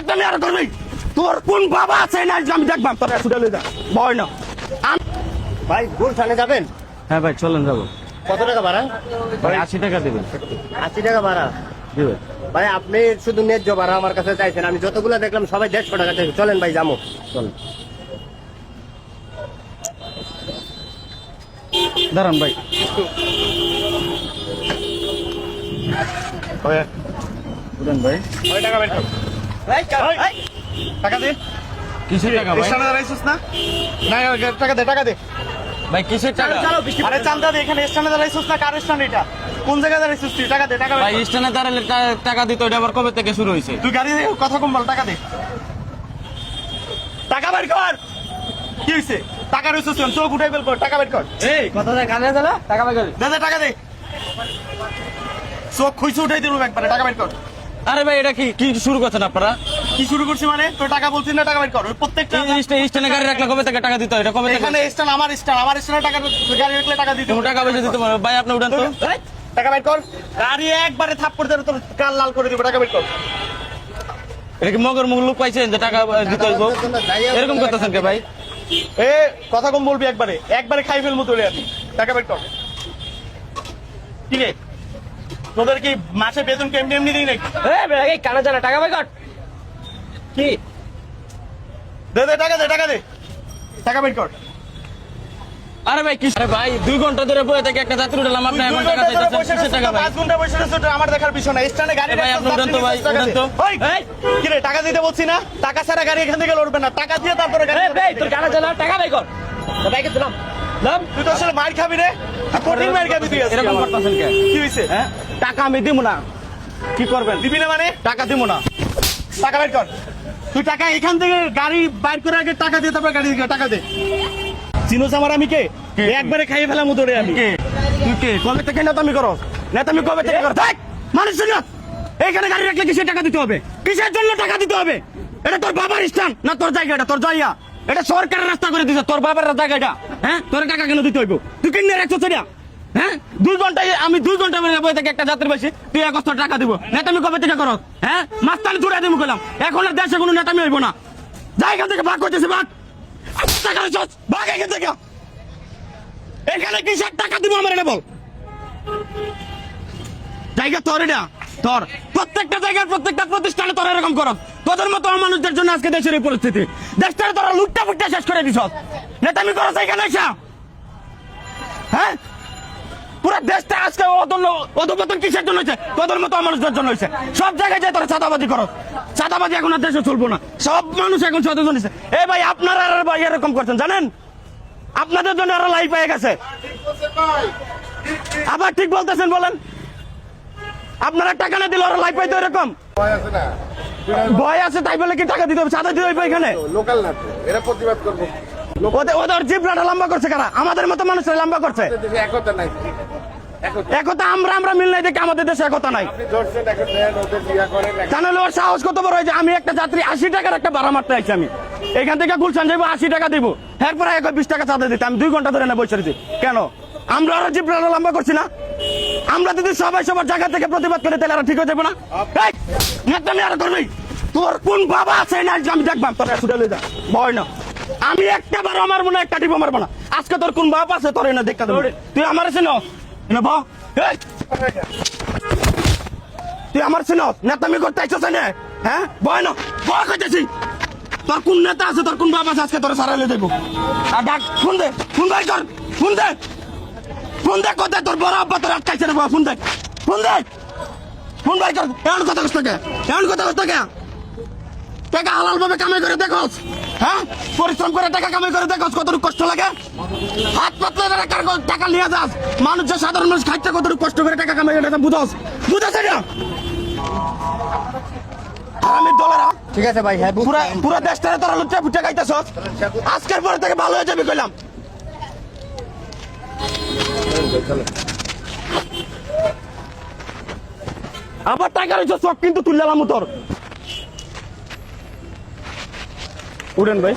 একটা মেয়ার করবি তোর কোন বাবা আছে? না আমি দেখবাম তোর ছুটে লই যা। ভয় না। ভাই গুলশানে যাবেন? হ্যাঁ ভাই চলেন যাব। কত টাকা ভাড়া? ভাই আশি টাকা দেবেন। আশি টাকা ভাড়া? দেবেন। ভাই আপনি শুধু ন্যায্য ভাড়া আমার কাছে চাইছেন। আমি যতগুলো দেখলাম সবাই দেড়শো টাকা চাইছে চলেন ভাই যাব। চলেন। দাঁড়ান ভাই। ভাই। টাকা দে। কিসের টাকা ভাই? স্টেশনে দাঁড়াইছিস না? না টাকা দে টাকা দে। ভাই কিসের টাকা? আরে চান্দা দে এখানে দাঁড়াইছিস না? কার স্ট্যান্ড এটা? কোন জায়গায় দাঁড়াইছিস তুই? টাকা দে টাকা ভাই দাঁড়ালে টাকা দিত আবার কবে থেকে শুরু হয়েছে তুই গাড়ি দে কথা কম বল টাকা দে। টাকা বের কর। কি হইছে? টাকা রইছিস কেন? চোখ উঠাই বের কর টাকা বের কর। এই কথা কানে দিলা টাকা ভাই দে দে টাকা দে। চোখ খুইছে উঠাই দিলু একবারে টাকা বের কর। আরে ভাই এটা কি কি শুরু করছেন আপনারা? কি শুরু করছি মানে? তোর টাকা বলছিস না টাকা বের কর। প্রত্যেকটা স্টেশনে গাড়ি রাখলে কবে থেকে টাকা দিত এটা কবে থেকে? এখানে স্ট্যান্ড আমার স্ট্যান্ড আমার স্ট্যান্ডে টাকা গাড়ি রাখলে টাকা দিতে টাকা পয়সা দিতে পারো ভাই আপনি উঠান তো। টাকা বের কর। গাড়ি একবারে থাপ্পড় দেবে তোর কাল লাল করে দিব টাকা বের কর। এটা কি মগর মুখ লোক পাইছেন যে টাকা দিতে হইব? এরকম করতেছেন কে ভাই? এ কথা কম বলবি একবারে। একবারে খাই ফেলব তোলে আমি টাকা বের কর। ঠিক আছে তোদের কি মাসে বেতন কেমনি এমনি দিই নাকি? এই কানে জানা টাকা ভাই কি? দে দে টাকা দে টাকা দে। টাকা বের কর। আরে ভাই কি আরে ভাই দুই ঘণ্টা ধরে বয়ে থেকে একটা যাত্রী উঠলাম। আপনি এখন টাকা চাইতেছেন বসে টাকা ভাই? পাঁচ ঘণ্টা বসে তো, আমার দেখার বিষয় না স্ট্যান্ডে গাড়ি ভাই, আপনি উঠান তো ভাই। উঠান তো। ওই, কি রে টাকা দিতে বলছি না? টাকা ছাড়া গাড়ি এখান থেকে লড়বে না। টাকা দিয়ে তারপরে গাড়ি তোর কানে জানা টাকা ভাই কর। বাইকে দিলাম তুই তো আসলে মার খাবি রে। কঠিন মার খাবি তুই এরকম করতেছেন কে? কি হয়েছে হ্যাঁ? টাকা আমি দিব না। কি করবেন? দিবি না মানে? টাকা দিব না। টাকা বের কর। তুই টাকা এখান থেকে গাড়ি বাইর করে আগে টাকা দিয়ে তারপর গাড়ি টাকা দে। চিনোস আমার আমি কে? একবারে খাইয়ে ফেলাম ধরে আমি। কে? তুই কে? কবে থেকে নেতামি করো নেতামি কবে থেকে করো দেখ মানুষ না এইখানে গাড়ি রাখলে কিসের টাকা দিতে হবে? কিসের জন্য টাকা দিতে হবে? এটা তোর বাবার স্থান না তোর জায়গা এটা তোর জায়গা। এটা সরকারের রাস্তা করে দিছে তোর বাবার জায়গা এটা। হ্যাঁ? তোর টাকা কেন দিতে হইব? তুই কিনে রাখছো সেটা? হ্যাঁ? দুই ঘন্টায় আমি দুই ঘণ্টা বেরিয়ে বই থেকে একটা যাত্রী বেশি তুই এক টাকা দিব। নেতামি কবে থেকে করো হ্যাঁ? মাস্তানি তুলে দিব কইলাম। এখন আর দেশে কোনো নেতামি হইব না। এখান থেকে ভাগ করতেছে ভাগ। টাকা রইছস, ভাগ এখান থেকে। এখানে কিসের টাকা দিব আমার এটা বল। জায়গা তোর এটা। তোর প্রত্যেকটা জায়গার প্রত্যেকটা প্রতিষ্ঠানে তোর এরকম করো তোদের মতো মানুষদের জন্য আজকে দেশের এই পরিস্থিতি। তোরা লুটটা ফুটটা শেষ করে দিছ। নেতামি করো এখানে এসা। হ্যাঁ? পুরো দেশটা আজকে অধপতন কিসের জন্য হয়েছে? তোদের মতো মানুষদের জন্য হয়েছে। সব জায়গায় যায় তোরা করো। চাঁদাবাজি এখন আর দেশে চলবো না। সব মানুষ এখন সচেতন হয়েছে এ ভাই, আপনারা ভাই এরকম করছেন, জানেন? আপনাদের জন্য আরও লাইফ পেয়ে গেছে। আবার ঠিক বলতেছেন বলেন। আপনারা টাকা না দিলে ওরা লাইফ পাইতো এরকম। ভয় আছে তাই বলে কি টাকা দিতে হবে? চাঁদা দিতে হবে এখানে। লোকাল না এরা প্রতিবাদ করব। ওদের জিবলাটা লম্বা করছে কারা? আমাদের মতো মানুষরা লম্বা করছে। একতা নাই। একতা। আমরা আমরা মিল নাই দেখে আমাদের দেশে একতা নাই। জানালে ওর সাহস কত বড় হয়েছে? আমি একটা যাত্রী আশি টাকার একটা ভাড়া মারতে আইছি আমি। এখান থেকে গুলশান যাব আশি টাকা দিব। এরপরে এক বিশ টাকা চাঁদা দিতে। আমি দুই ঘণ্টা ধরে না বসে কেন? আমরা আরও জিবলাটা লম্বা করছি না? আমরা যদি সবাই সবার জায়গা থেকে প্রতিবাদ করে, তাহলে আর ঠিক হয়ে যাবে না? নেতামি আর করবি? তোর কোন বাবা আছে? না, আমি দেখবাম। তোর ছুটে যা। ভয় না। আমি একটা বার আমার মনে একটা টিপ আমার না। আজকে তোর কোন বাপ আছে, তোর এনে দেখা তুই আমার নাও এনে ভ। তুই আমার চিনস নেতামি করতে আইসছ না হ্যাঁ? ভয় না। ভয় করতেছি তোর কোন নেতা আছে, তোর কোন বাপ আছে, আজকে তোর সারাইলে দেবো আর ডাক ফোন দে ফোন বাই কর ফোন দে। ফোন দে কোথায়? তোর বড় আব্বা তোর আটকাইছে না ফোন দে ফোন দে ফোন বাই কর। এমন কথা কষ্ট কে? এমন কথা কষ্ট কে? টাকা হালাল ভাবে কামাই করে দেখোস হ্যাঁ? পরিশ্রম করে টাকা কামাই করে দেখোস কতটুকু কষ্ট লাগে? হাত পাতলে টাকা টাকা নিয়ে যাস। মানুষ যে সাধারণ মানুষ খাইতে কতটুকু কষ্ট করে টাকা কামাই এটা বুঝোস। বুঝাস এটা আমি দলেরা ঠিক আছে ভাই হ্যাঁ পুরা পুরা দেশটারে তোরা লুচ্চা ফুটে খাইতেছস। আজকের পরে থেকে ভালো হয়ে যাবে কইলাম। আবার টাকা রয়েছে সব কিন্তু তুললাম আমি তোর উড়েন ভাই।